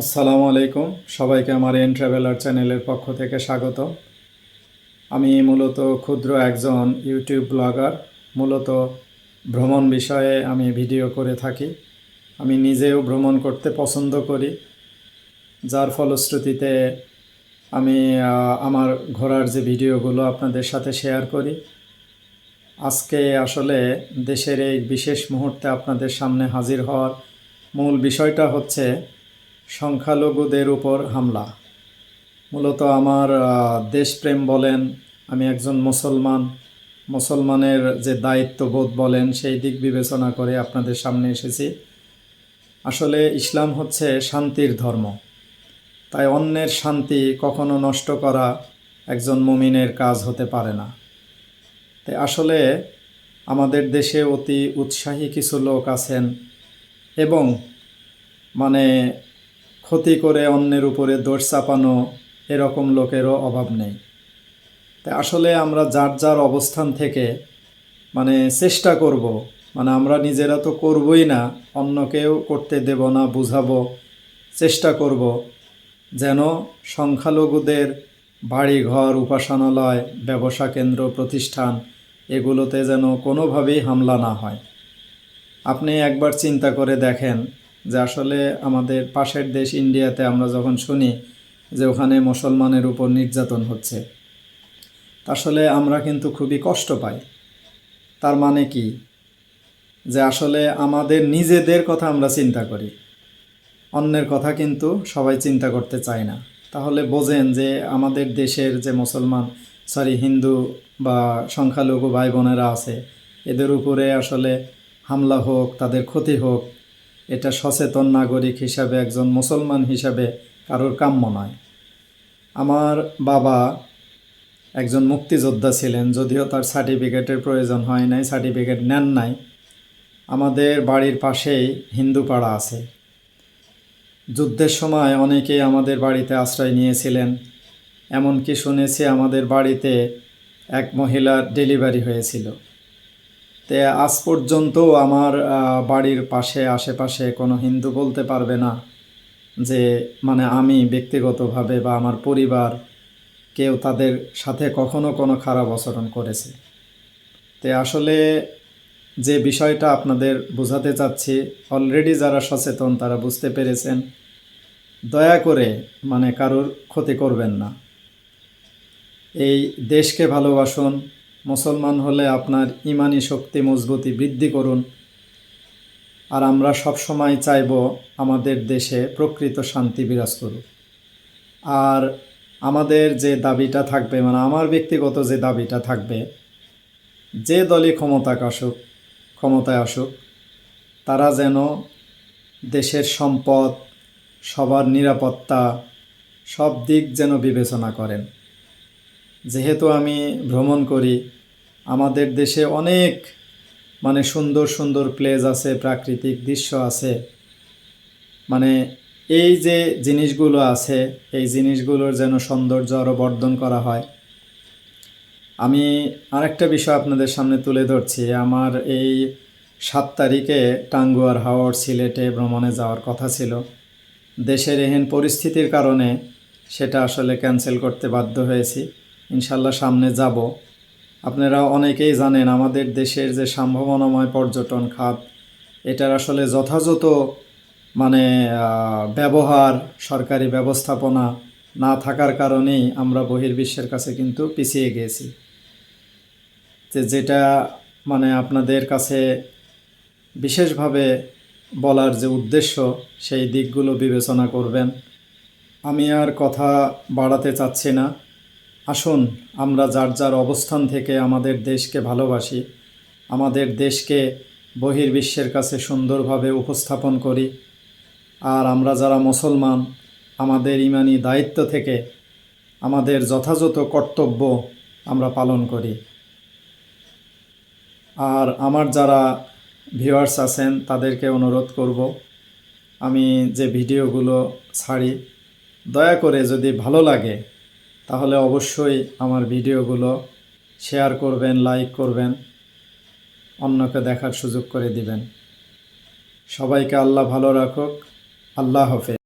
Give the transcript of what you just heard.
আসসালামু আলাইকুম। সবাইকে আমার এন ট্রাভেলার চ্যানেলের পক্ষ থেকে স্বাগত। আমি মূলত ক্ষুদ্র একজন ইউটিউব ব্লগার। মূলত ভ্রমণ বিষয়ে আমি ভিডিও করে থাকি। আমি নিজেও ভ্রমণ করতে পছন্দ করি। যার ফলশ্রুতিতে আমি আমার ঘোরার যে ভিডিওগুলো আপনাদের সাথে শেয়ার করি। আজকে আসলে দেশের এই বিশেষ মুহূর্তে আপনাদের সামনে হাজির হওয়ার মূল বিষয়টা হচ্ছে সংখ্যালঘুদের উপর হামলা। মূলত আমার দেশপ্রেম বলেন, আমি একজন মুসলমান। মুসলমানের যে দায়িত্ববোধ বলেন, সেই দিক বিবেচনা করে আপনাদের সামনে এসেছি। আসলে ইসলাম হচ্ছে শান্তির ধর্ম। তাই অন্যের শান্তি কখনো নষ্ট করা একজন মুমিনের কাজ হতে পারে না। তাই আসলে আমাদের দেশে অতি উৎসাহী কিছু লোক আছেন এবং মানে ক্ষতি করে অন্যের উপরে দোষ চাপানো এরকম লোকেরও অভাব নেই। তাই আসলে আমরা যার যার অবস্থান থেকে মানে চেষ্টা করব মানে আমরা নিজেরা তো করবই না, অন্যকেও করতে দেব না, বুঝাবো, চেষ্টা করব যেন সংখ্যালঘুদের বাড়ি ঘর উপাসনালয়, ব্যবসা কেন্দ্র, প্রতিষ্ঠান এগুলোতে যেন কোনোভাবেই হামলা না হয়। আপনি একবার চিন্তা করে দেখেন যে আসলে আমাদের পাশের দেশ ইন্ডিয়াতে আমরা যখন শুনি যে ওখানে মুসলমানের উপর নির্যাতন হচ্ছে, আসলে আমরা কিন্তু খুবই কষ্ট পাই। তার মানে কি? যে আসলে আমাদের নিজেদের কথা আমরা চিন্তা করি, অন্যের কথা কিন্তু সবাই চিন্তা করতে চায় না। তাহলে বোঝেন যে আমাদের দেশের যে মুসলমান, সরি, হিন্দু বা সংখ্যালঘু ভাই বোনেরা আছে, এদের উপরে আসলে হামলা হোক, তাদের ক্ষতি হোক এটা সচেতন নাগরিক হিসাবে, একজন মুসলমান হিসাবে কারোর কাম্য নয়। আমার বাবা একজন মুক্তিযোদ্ধা ছিলেন, যদিও তার সার্টিফিকেটের প্রয়োজন হয় নাই, সার্টিফিকেট নেন নাই। আমাদের বাড়ির পাশেই হিন্দু পাড়া আছে। যুদ্ধের সময় অনেকেই আমাদের বাড়িতে আশ্রয় নিয়েছিলেন। এমনকি শুনেছি আমাদের বাড়িতে এক মহিলার ডেলিভারি হয়েছিল। তে আজ পর্যন্ত আমার বাড়ির পাশে, আশেপাশে কোনো হিন্দু বলতে পারবে না যে মানে আমি ব্যক্তিগতভাবে বা আমার পরিবার কেউ তাদের সাথে কখনো কোনো খারাপ আচরণ করেছে। তে আসলে যে বিষয়টা আপনাদের বোঝাতে চাচ্ছি অলরেডি যারা সচেতন তারা বুঝতে পেরেছেন। দয়া করে মানে কারোর ক্ষতি করবেন না। এই দেশকে ভালোবাসুন মুসলমান হলে আপনার ইমানি শক্তি মজবুতি বৃদ্ধি করুন। আর আমরা সব সময় চাইব আমাদের দেশে প্রকৃত শান্তি বিরাজ করুক। আর আমাদের যে দাবিটা থাকবে মানে আমার ব্যক্তিগত যে দাবিটা থাকবে, যে দলই ক্ষমতায় আসুক ক্ষমতায় আসুক, তারা যেন দেশের সম্পদ, সবার নিরাপত্তা, সব দিক যেন বিবেচনা করেন। যেহেতু আমি ভ্রমণ করি আমাদের দেশে অনেক মানে সুন্দর সুন্দর প্লেস আছে, প্রাকৃতিক দৃশ্য আছে। মানে এই যে জিনিসগুলো আছে, এই জিনিসগুলোর যেন সৌন্দর্য আরও বর্ধন করা হয়। আমি আরেকটা বিষয় আপনাদের সামনে তুলে ধরছি। আমার এই সাত তারিখে টাঙ্গুয়ার হাওড় সিলেটে ভ্রমণে যাওয়ার কথা ছিল। দেশের এহেন পরিস্থিতির কারণে সেটা আসলে ক্যান্সেল করতে বাধ্য হয়েছি। ইনশাল্লাহ সামনে যাব। আপনারা অনেকেই জানেন আমাদের দেশের যে সম্ভাবনাময় পর্যটন খাত, এটার আসলে যথাযথ মানে ব্যবহার, সরকারি ব্যবস্থাপনা না থাকার কারণেই আমরা বহির্বিশ্বের কাছে কিন্তু পিছিয়ে গিয়েছি। যে যেটা মানে আপনাদের কাছে বিশেষভাবে বলার যে উদ্দেশ্য, সেই দিকগুলো বিবেচনা করবেন। আমি আর কথা বাড়াতে চাচ্ছি না। আসুন, আমরা যার যার অবস্থান থেকে আমাদের দেশকে ভালোবাসি, আমাদের দেশকে বহির্বিশ্বের কাছে সুন্দরভাবে উপস্থাপন করি, আর আমরা যারা মুসলমান, আমাদের ইমানি দায়িত্ব থেকে আমাদের যথাযথ কর্তব্য আমরা পালন করি। আর আমার যারা ভিউয়ার্স আছেন, তাদেরকে অনুরোধ করব, আমি যে ভিডিওগুলো ছাড়ি, দয়া করে যদি ভালো লাগে তাহলে অবশ্যই আমার ভিডিওগুলো শেয়ার করবেন, লাইক করবেন, অন্যকে দেখার সুযোগ করে দিবেন। সবাইকে আল্লাহ ভালো রাখুক। আল্লাহ হাফেজ।